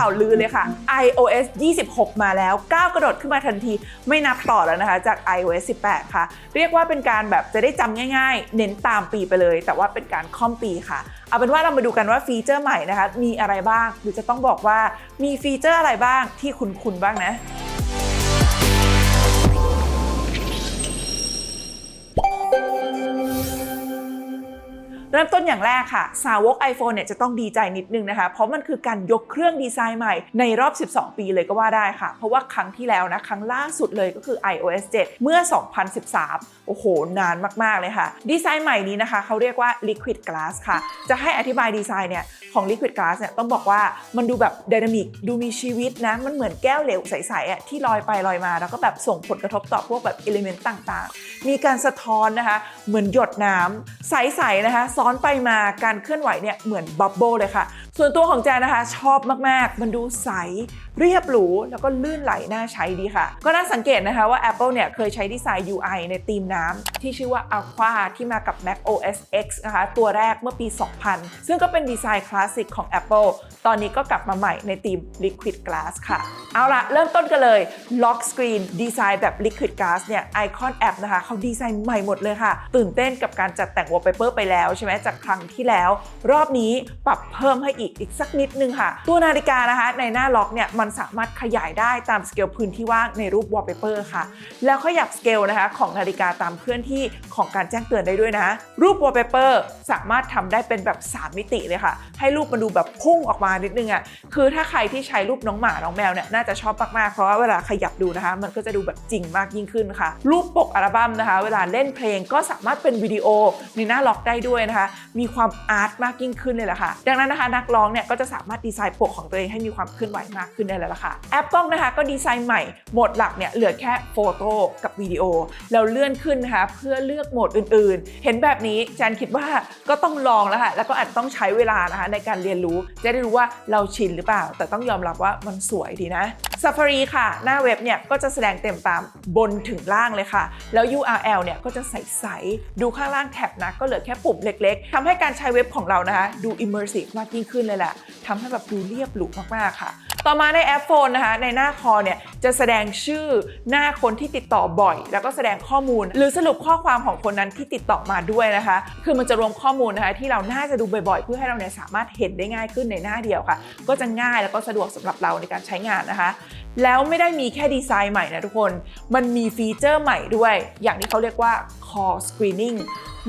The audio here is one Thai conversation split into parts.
ข่าวลือเลยค่ะ iOS 26 มาแล้วก้าวกระโดดขึ้นมาทันทีไม่นับต่อแล้วนะคะ จาก iOS 18 ค่ะ เรียกว่าเป็นการแบบจะได้จำง่ายๆ เน้นตามปีไปเลย แต่ว่าเป็นการค่อมปีค่ะ เอาเป็นว่าเรามาดูกันว่าฟีเจอร์ใหม่นะคะ มีอะไรบ้างหรือจะต้องบอกว่ามีฟีเจอร์อะไรบ้างที่คุณคุณบ้างนะ เริ่มต้นอย่างแรกค่ะ สาวก iPhone เนี่ยจะต้องดีใจนิดนึงนะคะ เพราะมันคือการยกเครื่องดีไซน์ใหม่ในรอบ 12 ปีเลยก็ว่าได้ค่ะ เพราะว่าครั้งที่แล้วนะ ครั้งล่าสุดเลยก็คือ iOS 7 เมื่อ 2013 โอ้โห นานมาก ๆ เลยค่ะ ดีไซน์ใหม่นี้นะคะเขาเรียกว่า Liquid Glass ค่ะ จะให้อธิบายดีไซน์เนี่ยของ Liquid Glass เนี่ยต้องบอกว่ามันดูแบบไดนามิกดูมีชีวิตนะ มันเหมือนแก้วเหลวใสๆอะที่ลอยไปลอยมา แล้วก็แบบส่งผลกระทบต่อพวกแบบอิเลเมนต์ต่างๆ มีการสะท้อนนะคะ เหมือนหยดน้ำใสๆนะคะซ้อนไปมาการเคลื่อนไหวเนี่ยเหมือนบับเบิลเลยค่ะ ส่วนตัวของแจนนะคะ ชอบมากๆ มันดูใส เรียบหรู แล้วก็ลื่นไหลน่าใช้ดีค่ะ ก็น่าสังเกตนะคะว่า Apple เนี่ยเคยใช้ดีไซน์ UI ในธีมน้ำที่ชื่อว่า Aqua ที่มากับ Mac OS X นะคะ ตัวแรกเมื่อปี 2000 ซึ่งก็เป็นดีไซน์คลาสสิกของ Apple ตอนนี้ก็กลับมาใหม่ในธีม Liquid Glass ค่ะ เอาละเริ่มต้นกันเลย Lock Screen ดีไซน์แบบ Liquid Glass เนี่ย Icon App นะคะเขาดีไซน์ใหม่หมดเลยค่ะ ตื่นเต้นกับการจัดแต่ง Wallpaper ไปแล้วใช่ไหมจากครั้งที่แล้ว รอบนี้ปรับเพิ่มให้อีกอีกสักนิดนึงค่ะ ตัวนาฬิกานะคะ ในหน้าล็อกเนี่ยมันสามารถขยายได้ตามสเกลพื้นที่ว่างในรูป Wallpaper ค่ะ แล้วขยับสเกลนะคะของนาฬิกาตามเคลื่อนที่ของการแจ้งเตือนได้ด้วยนะรูป Wallpaper สามารถทำได้เป็นแบบ 3 มิติเลยค่ะ ให้รูปมันดูแบบพุ่งออกมานิดนึงอะคือถ้าใครที่ใช้รูปน้องหมาน้องแมวเนี่ยน่าจะชอบมากๆเพราะว่าเวลาขยับดูนะคะ มันก็จะดูแบบจริงมากยิ่งขึ้นค่ะ รูปปกอัลบั้มนะคะ เวลาเล่นเพลงก็สามารถเป็นวิดีโอในหน้าล็อกได้ด้วยนะคะ มีความอาร์ตมากยิ่งขึ้นเลยล่ะค่ะ ดังนั้นนะคะนักร้องเนี่ยก็จะสามารถดีไซน์ปกของตัวเองให้มีความเคลื่อนไหวมากขึ้นได้แล้วล่ะค่ะแอปกล้องนะคะก็ดีไซน์ใหม่โหมดหลักเนี่ยเหลือแค่โฟโต้กับวิดีโอแล้วเลื่อนขึ้นนะคะเพื่อเลือกโหมดอื่นๆ เห็นแบบนี้แจนคิดว่าก็ต้องลองแล้วค่ะแล้วก็อาจจะต้องใช้เวลานะคะในการเรียนรู้จะได้รู้ว่าเราชินหรือเปล่า แต่ต้องยอมรับว่ามันสวยดีนะ Safari ค่ะ หน้าเว็บเนี่ยก็จะแสดงเต็มตามบนถึงล่างเลยค่ะ แล้ว URL เนี่ยก็จะใสๆดูข้างล่างแท็บนะก็เหลือแค่ปุ่มเล็กๆทำให้การใช้เว็บของเรานะคะ ดู immersive มากยิ่งขึ้นเลยแหละทำให้แบบดูเรียบหรูมากๆค่ะ ต่อมาในแอปโฟนนะคะ ในหน้าคอเนี่ยจะแสดงชื่อหน้าคนที่ติดต่อบ่อย แล้วก็แสดงข้อมูล หรือสรุปข้อความของคนนั้นที่ติดต่อมาด้วยนะคะ คือมันจะรวมข้อมูลนะคะที่เราน่าจะดูบ่อยๆ เพื่อให้เราเนี่ยสามารถเห็นได้ง่ายขึ้นในหน้าเดียวค่ะ ก็จะง่ายแล้วก็สะดวกสำหรับเราในการใช้งานนะคะ แล้วไม่ได้มีแค่ดีไซน์ใหม่นะทุกคน มันมีฟีเจอร์ใหม่ด้วย อย่างที่เขาเรียกว่า call screening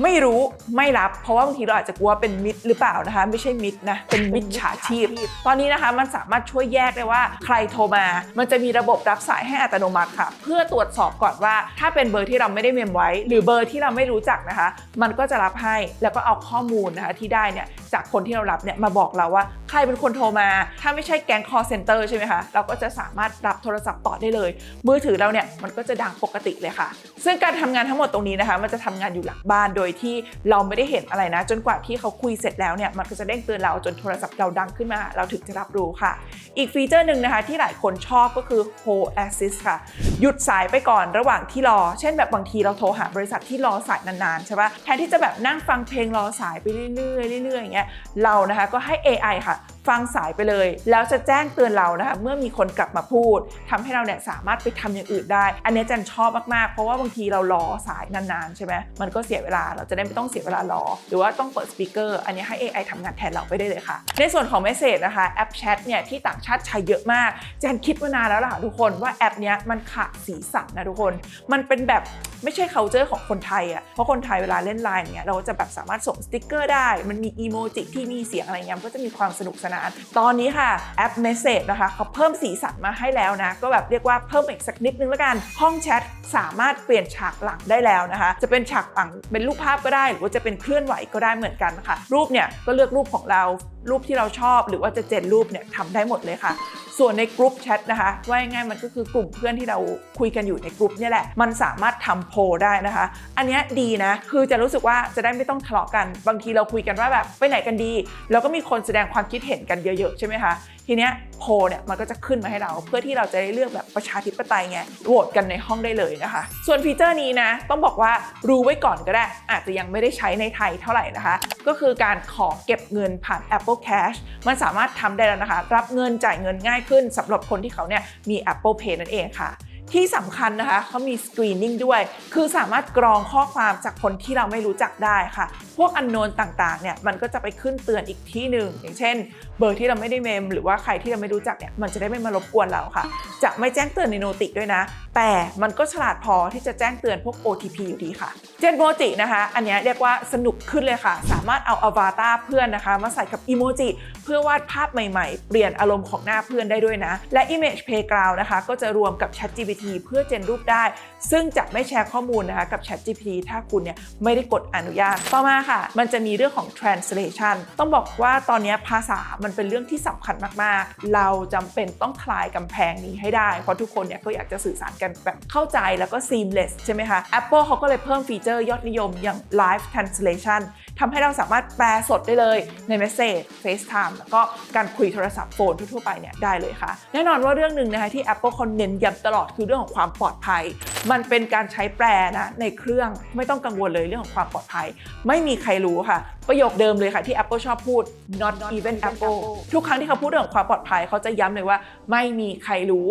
ไม่รู้ไม่รับ เพราะว่าบางทีเราอาจจะกลัวเป็นมิดหรือเปล่านะคะ ไม่ใช่มิดนะเป็นมิดฉาชีพ ตอนนี้นะคะมันสามารถช่วยแยกได้ว่าใครโทรมา มันจะมีระบบรับสายให้อัตโนมัติค่ะ เพื่อตรวจสอบก่อนว่า ถ้าเป็นเบอร์ที่เราไม่ได้เมมไว้ หรือเบอร์ที่เราไม่รู้จักนะคะ มันก็จะรับให้แล้วก็เอาข้อมูลนะคะที่ได้เนี่ยจากคนที่เรารับเนี่ยมาบอกเราว่าใครเป็นคนโทรมา ถ้าไม่ใช่แก๊ง call center ใช่ไหมคะเราก็จะสามารถรับโทรศัพท์ต่อได้เลย มือถือเราเนี่ยมันก็จะดังปกติเลยค่ะ ซึ่งการทำงานทั้งหมดตรงนี้นะคะ มันจะทำงานอยู่หลังบ้านโดยที่เราไม่ได้เห็นอะไรนะ จนกว่าที่เขาคุยเสร็จแล้วเนี่ยมันก็จะเด้งเตือนเราจนโทรศัพท์เราดังขึ้นมา เราถึงจะรับรู้ค่ะ อีกฟีเจอร์หนึ่งนะคะ ที่หลายคนชอบก็คือ Hold Assist ค่ะ หยุดสายไปก่อนระหว่างที่รอ เช่นแบบบางทีเราโทรหาบริษัทที่รอสายนานๆใช่ปะแทนที่จะแบบนั่งฟังเพลงรอสายไปเรื่อยๆเรื่อยๆอย่างเงี้ยเรานะคะก็ให้ AI ค่ะฟังสายไปเลย แล้วจะแจ้งเตือนเรานะคะเมื่อมีคนกลับมาพูดทำให้เราเนี่ยสามารถไปทำอย่างอื่นได้ อันนี้จันชอบมากๆเพราะว่าบางทีเรารอสายนานๆใช่ไหมมันก็เสียเวลาเราจะได้ไม่ต้องเสียเวลารอ หรือว่าต้องเปิดสปีกเกอร์อันนี้ให้ AI ทำงานแทนเราไปได้เลยค่ะ ในส่วนของ Message นะคะแอปแชทเนี่ยที่ต่างชาติใช้เยอะมากแจนคิดมานานแล้วล่ะทุกคนว่าแอปเนี้ยมันขาดสีสันนะทุกคน มันเป็นแบบไม่ใช่ culture ของคนไทยอะเพราะคนไทยเวลาเล่นไลน์เนี่ยเราจะแบบสามารถส่งสติกเกอร์ได้ มันมีอีโมจิที่มีเสียงอะไรเงี้ยก็จะมีความสนุกสนาน ตอนนี้ค่ะแอป Message นะคะเขาเพิ่มสีสันมาให้แล้วนะก็แบบเรียกว่าเพิ่มอีกสักนิดนึงแล้วกันห้องแชทสามารถเปลี่ยนฉากหลังได้แล้วนะคะ จะเป็นฉากหลังเป็นรูปภาพก็ได้ หรือว่าจะเป็นเคลื่อนไหวก็ได้เหมือนกันค่ะ รูปเนี่ยก็เลือกรูปของเรารูปที่เราชอบ หรือว่าจะเจนรูปเนี่ยทำได้หมดเลยค่ะส่วนในกลุ่มแชทนะคะว่าง่ายๆมันก็คือกลุ่มเพื่อนที่เราคุยกันอยู่ในกลุ่มนี่แหละ มันสามารถทำโพได้นะคะ อันนี้ดีนะคือจะรู้สึกว่าจะได้ไม่ต้องทะเลาะกัน บางทีเราคุยกันว่าแบบไปไหนกันดี แล้วก็มีคนแสดงความคิดเห็นกันเยอะๆใช่ไหมคะทีเนี้ยโพเนี่ยมันก็จะขึ้นมาให้เราเพื่อที่เราจะได้เลือกแบบประชาธิปไตยไงโหวตกันในห้องได้เลยนะคะ ส่วนฟีเจอร์นี้นะต้องบอกว่ารู้ไว้ก่อนก็ได้ อาจจะยังไม่ได้ใช้ในไทยเท่าไหร่นะคะ ก็คือการขอเก็บเงินผ่าน Apple Cash มันสามารถทำได้แล้วนะคะ รับเงินจ่ายเงินง่ายขึ้นสำหรับคนที่เขาเนี่ยมี Apple Pay นั่นเองค่ะ ที่สำคัญนะคะเขามีสกรีนนิ่งด้วย คือสามารถกรองข้อความจากคนที่เราไม่รู้จักได้ค่ะ พวกอันโนนต่างๆเนี่ยมันก็จะไปขึ้นเตือนอีกที่หนึ่งอย่างเช่น เบอร์ที่เราไม่ได้เมมหรือว่าใครที่เราไม่รู้จักเนี่ยมันจะได้ไม่มารบกวนเราค่ะ จะไม่แจ้งเตือนในโนติด้วยนะ แต่มันก็ฉลาดพอที่จะแจ้งเตือนพวก OTP อยู่ดีค่ะเจนโมจินะคะ อันนี้เรียกว่าสนุกขึ้นเลยค่ะ สามารถเอาอวตารเพื่อนนะคะ มาใส่กับอีโมจิเพื่อวาดภาพใหม่ๆ เปลี่ยนอารมณ์ของหน้าเพื่อนได้ด้วยนะ และ Image Playground นะคะ ก็จะรวมกับ ChatGPT เพื่อเจนรูปได้ ซึ่งจะไม่แชร์ข้อมูลนะคะกับ ChatGPT ถ้าคุณเนี่ยไม่ได้กดอนุญาต ต่อมาค่ะ มันจะมีเรื่องของ translation ต้องบอกว่าตอนนี้ภาษามันเป็นเรื่องที่สำคัญมากๆ เราจำเป็นต้องคลายกำแพงนี้ให้ได้ เพราะทุกคนเนี่ยก็อยากจะสื่อสารกันแบบเข้าใจแล้วก็ seamless ใช่ไหมคะ Apple เขาก็เลยเพิ่มฟีเจอร์ยอดนิยมอย่าง live translation ทำให้เราสามารถแปลสดได้เลยใน Message FaceTime แล้วก็การคุยโทรศัพท์โฟนทั่วๆไปเนี่ยได้เลยค่ะ แน่นอนว่าเรื่องหนึ่งนะคะที่ Apple เขาเน้นย้ำตลอดคือเรื่องของความปลอดภัย มันเป็นการใช้แปลนะในเครื่องไม่ต้องกังวลเลยเรื่องของความปลอดภัย ไม่มีใครรู้ค่ะ ประโยคเดิมเลยค่ะที่ Apple ชอบพูด not even Apple ทุกครั้งที่เขาพูดเรื่องของความปลอดภัยเขาจะย้ำเลยว่าไม่มีใครรู้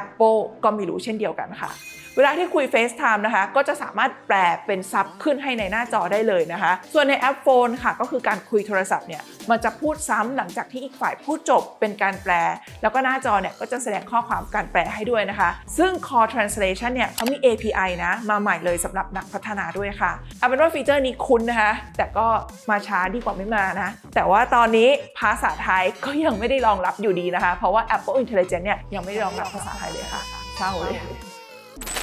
Apple ก็ไม่รู้เช่นเดียวกันค่ะ เวลาที่คุย FaceTime นะคะ ก็จะสามารถแปลเป็นซับขึ้นให้ในหน้าจอได้เลยนะคะ ส่วนในแอปโฟนค่ะ ก็คือการคุยโทรศัพท์เนี่ยมันจะพูดซ้ำหลังจากที่อีกฝ่ายพูดจบเป็นการแปล แล้วก็หน้าจอเนี่ยก็จะแสดงข้อความการแปลให้ด้วยนะคะ ซึ่ง Core Translation เนี่ยเขามี API นะ มาใหม่เลยสำหรับนักพัฒนาด้วยค่ะเอาเป็นว่าฟีเจอร์นี้คุ้นนะคะ แต่ก็มาช้าดีกว่าไม่มานะ แต่ว่าตอนนี้ภาษาไทยก็ยังไม่ได้รองรับอยู่ดีนะคะ เพราะว่า Apple Intelligence เนี่ยยังไม่ได้รองรับภาษาไทยเลยค่ะเศร้าเลย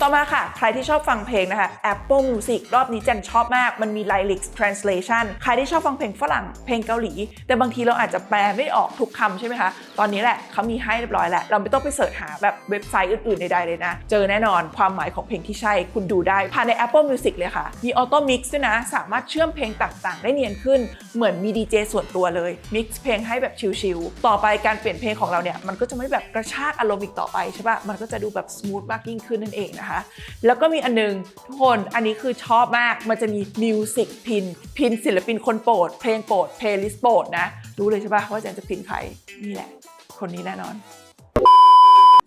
ต่อมาค่ะ ใครที่ชอบฟังเพลงนะคะ Apple Music รอบนี้เจนชอบมาก มันมี Lyrics Translation ใครที่ชอบฟังเพลงฝรั่ง เพลงเกาหลี แต่บางทีเราอาจจะแปลไม่ออกทุกคำใช่ไหมคะ ตอนนี้แหละเขามีให้เรียบร้อยแล้ว เราไม่ต้องไปเสิร์ชหาแบบเว็บไซต์อื่นๆใดๆเลยนะ เจอแน่นอนความหมายของเพลงที่ใช่ คุณดูได้ ผ่านใน Apple Music เลยค่ะ มี Auto Mix ด้วยนะ สามารถเชื่อมเพลงต่างๆ ได้เนียนขึ้น เหมือนมีดีเจส่วนตัวเลย Mix เพลงให้แบบชิลๆ ต่อไปการเปลี่ยนเพลงของเราเนี่ย มันก็จะไม่แบบกระชากอารมณ์อีกต่อไปใช่ปะมันก็จะดูแบบสมูทมากยิ่งขึ้นนั่นเองนะคะ แล้วก็มีอันนึงทุกคนอันนี้คือชอบมากมันจะมีมิวสิกพิน พินศิลปินคนโปรด เพลงโปรดเพลย์ลิสต์โปรดนะ รู้เลยใช่ปะว่าแจนจะพินใครนี่แหละ คนนี้แน่นอน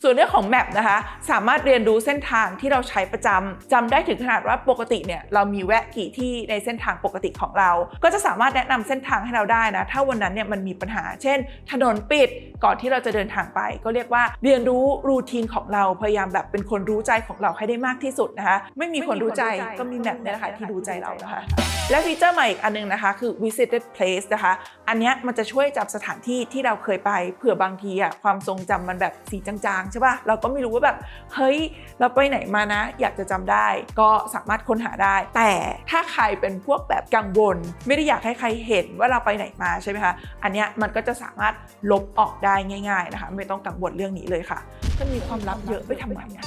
ส่วนเรื่องของแมปนะคะ สามารถเรียนรู้เส้นทางที่เราใช้ประจำจำได้ถึงขนาดว่าปกติเนี่ยเรามีแวะกี่ที่ในเส้นทางปกติของเรา ก็จะสามารถแนะนำเส้นทางให้เราได้นะ ถ้าวันนั้นเนี่ยมันมีปัญหา เช่น ถนนปิดก่อนที่เราจะเดินทางไป ก็เรียกว่าเรียนรู้รูทีนของเราพยายามแบบเป็นคนรู้ใจของเราให้ได้มากที่สุดนะคะ ไม่มีคนรู้ใจก็มีแมปเนี่ยแหละค่ะที่รู้ใจเรานะคะ และฟีเจอร์ใหม่อีกอันนึงนะคะ คือ visited place นะคะ อันนี้มันจะช่วยจำสถานที่ที่เราเคยไปเผื่อบางทีอะความทรงจำมันแบบสีจางๆใช่ป่ะเราก็ไม่รู้ว่าแบบ เฮ้ย เราไปไหนมานะ อยากจะจำได้ ก็สามารถค้นหาได้ แต่ถ้าใครเป็นพวกแบบกังวล ไม่ได้อยากให้ใครเห็นว่าเราไปไหนมาใช่ไหมคะอันนี้มันก็จะสามารถลบออกได้ง่าย ๆนะคะ ไม่ต้องกังวลเรื่องนี้เลยค่ะถ้ามีความลับเยอะไปทำไมอะ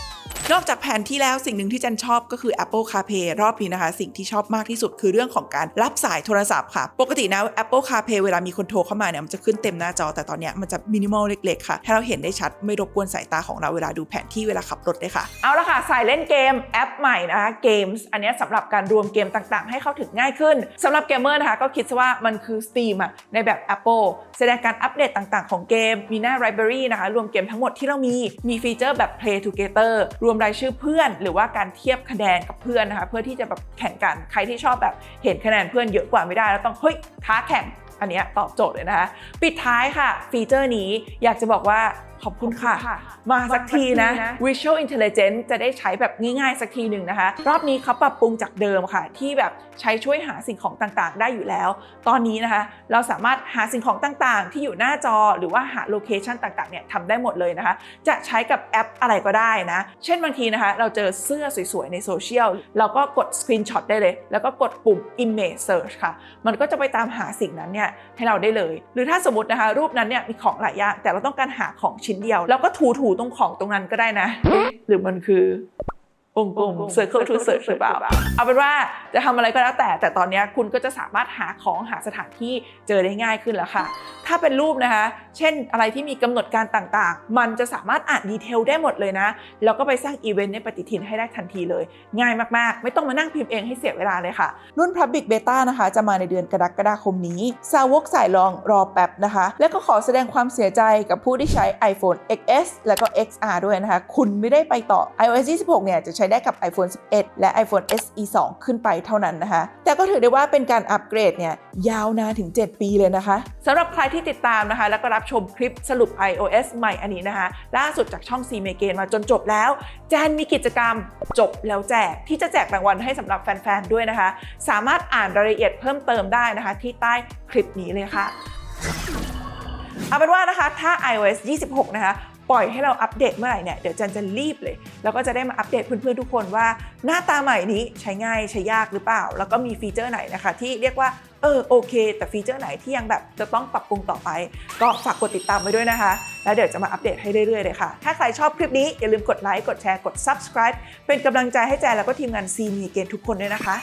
นอกจากแผนที่แล้วสิ่งหนึ่งที่จันชอบก็คือ Apple CarPlay รอบนี้นะคะ สิ่งที่ชอบมากที่สุดคือเรื่องของการรับสายโทรศัพท์ค่ะ ปกตินะ Apple CarPlay เวลามีคนโทรเข้ามาเนี่ยมันจะขึ้นเต็มหน้าจอแต่ตอนนี้มันจะมินิมอลเล็กๆค่ะให้เราเห็นได้ชัดไม่รบกวนสายตาของเราเวลาดูแผนที่เวลาขับรถเลยค่ะ เอาละค่ะสายเล่นเกมแอปใหม่นะคะ Games อันนี้ยสำหรับการรวมเกมต่างๆ ให้เข้าถึงง่ายขึ้นสำหรับเกมเมอร์นะคะก็คิดว่ามันคือ Steam อะในแบบ Apple แสดงการอัปเดตต่างๆ ของเกมมีหน้า Library นะคะรวมเกมทั้งหมดที่เรามีมีฟีเจอร์แบบ Play Together รวมรายชื่อเพื่อน หรือว่าการเทียบคะแนนกับเพื่อนนะคะเพื่อที่จะแบบแข่งกันใครที่ชอบแบบเห็นคะแนนเพื่อนเยอะกว่าไม่ได้แล้วต้องเฮ้ยท้าแข่งอันนี้ตอบโจทย์เลยนะคะ ปิดท้ายค่ะ ฟีเจอร์นี้อยากจะบอกว่า ขอบคุณค่ะ มาสักทีนะ Visual Intelligence จะได้ใช้แบบง่ายๆ สักทีหนึ่งนะคะ รอบนี้เขาปรับปรุงจากเดิมค่ะ ที่แบบใช้ช่วยหาสิ่งของต่างๆ ได้อยู่แล้ว ตอนนี้นะคะ เราสามารถหาสิ่งของต่างๆ ที่อยู่หน้าจอหรือว่าหาโลเคชันต่างๆเนี่ยทำได้หมดเลยนะคะ จะใช้กับแอปอะไรก็ได้นะ เช่นบางทีนะคะ เราเจอเสื้อสวยๆ ในโซเชียลเราก็กด Screenshot ได้เลย แล้วก็กดปุ่ม Image Search ค่ะ มันก็จะไปตามหาสิ่งนั้นเนี่ยให้เราได้เลย หรือถ้าสมมตินะคะ รูปนั้นเนี่ยมีของหลายอย่างแต่เราต้องการหาของชิ้นชิ้นเดียว แล้วก็ถูๆตรงของตรงนั้นก็ได้นะเอ๊ะหรือมันคือวง กลม circle to search หรือเปล่าเอาเป็นว่าจะทำอะไรก็แล้วแต่ แต่ตอนนี้คุณก็จะสามารถหาของหาสถานที่เจอได้ง่ายขึ้นแล้วค่ะ ถ้าเป็นรูปนะคะ เช่นอะไรที่มีกำหนดการต่างๆ มันจะสามารถอ่านดีเทลได้หมดเลยนะ แล้วก็ไปสร้างอีเวนต์ในปฏิทินให้ได้ทันทีเลย ง่ายมากๆ ไม่ต้องมานั่งพิมพ์เองให้เสียเวลาเลยค่ะ รุ่น Public Beta นะคะ จะมาในเดือนกรกฎาคมนี้ สาวกสายลองรอแป๊บนะคะ และก็ขอแสดงความเสียใจกับผู้ที่ใช้ iPhone XS แล้วก็ XR ด้วยนะคะ คุณไม่ได้ไปต่อ iOS 26 เนี่ยจะใช้ได้กับ iPhone 11 และ iPhone SE 2 ขึ้นไปเท่านั้นนะคะ แต่ก็ถือได้ว่าเป็นการอัปเกรดเนี่ยยาวนานถึง 7 ปีเลยนะคะสำหรับใครที่ติดตามนะคะ แล้วก็รับชมคลิปสรุป iOS ใหม่อันนี้นะคะ ล่าสุดจากช่อง C m a g a i n มาจนจบแล้วแจนมีกิจกรรมจบแล้วแจกที่จะแจกรางวัลให้สำหรับแฟนๆด้วยนะคะ สามารถอ่านรายละเอียดเพิ่มเติมได้นะคะ ที่ใต้คลิปนี้เลยค่ะเอาเป็นว่านะคะ ถ้า iOS 26 นะคะ ปล่อยให้เราอัปเดตเมื่อไหร่เนี่ยเดี๋ยวจันจะรีบเลย แล้วก็จะได้มาอัปเดตเพื่อนๆทุกคนว่า หน้าตาใหม่นี้ใช้ง่ายใช้ยากหรือเปล่า แล้วก็มีฟีเจอร์ไหนนะคะ ที่เรียกว่าเออโอเค แต่ฟีเจอร์ไหนที่ยังแบบจะต้องปรับปรุงต่อไป ก็ฝากกดติดตามไว้ด้วยนะคะ แล้วเดี๋ยวจะมาอัปเดตให้เรื่อยๆเลยค่ะ ถ้าใครชอบคลิปนี้อย่าลืมกดไลค์กดแชร์กด subscribe เป็นกำลังใจให้แจนแล้วก็ทีมงานซีมีเกนทุกคนด้วยนะคะ